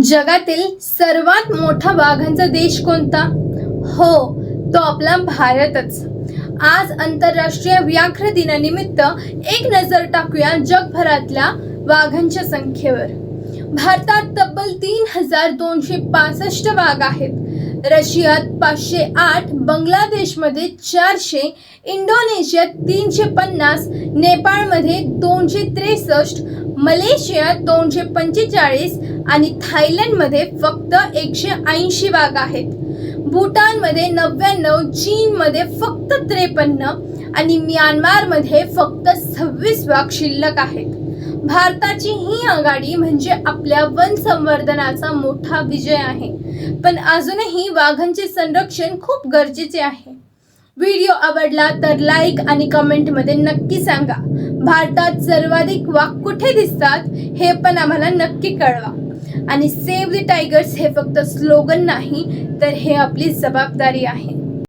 जगातील सर्वात मोठा वाघांचा देश कोणता? हो तो आपला भारतच. आज आंतरराष्ट्रीय व्याघ्र दिनानिमित्त एक नजर टाकूया जगभरातल्या वाघांच्या संख्येवर. भारतात तब्बल तीन हजार दोनशे पासष्ट वाघ आहेत. रशियात पाचशे आठ बांगलादेशमध्ये चारशे इंडोनेशियात तीनशे पन्नास नेपाळमध्ये दोनशे त्रेसष्ट मलेशियात दोनशे पंचेचाळीस आणि थायलंडमध्ये फक्त एकशे ऐंशी वाघ आहेत. भूटानमध्ये नव्याण्णव चीनमध्ये फक्त त्रेपन्न आणि म्यानमारमध्ये फक्त सव्वीस वाघ शिल्लक आहेत. भारताची ही आघाडी म्हणजे आपल्या वन संवर्धनाचा मोठा विजय आहे. पण अजूनही वाघांचे संरक्षण खूप गरजेचे आहे. व्हिडिओ आवडला तर लाईक आणि कमेंटमध्ये नक्की सांगा. भारतात सर्वाधिक वाघ कुठे दिसतात हे पण आम्हाला नक्की कळवा. आणि सेव्ह द टायगर्स हे फक्त स्लोगन नाही तर हे आपली जबाबदारी आहे.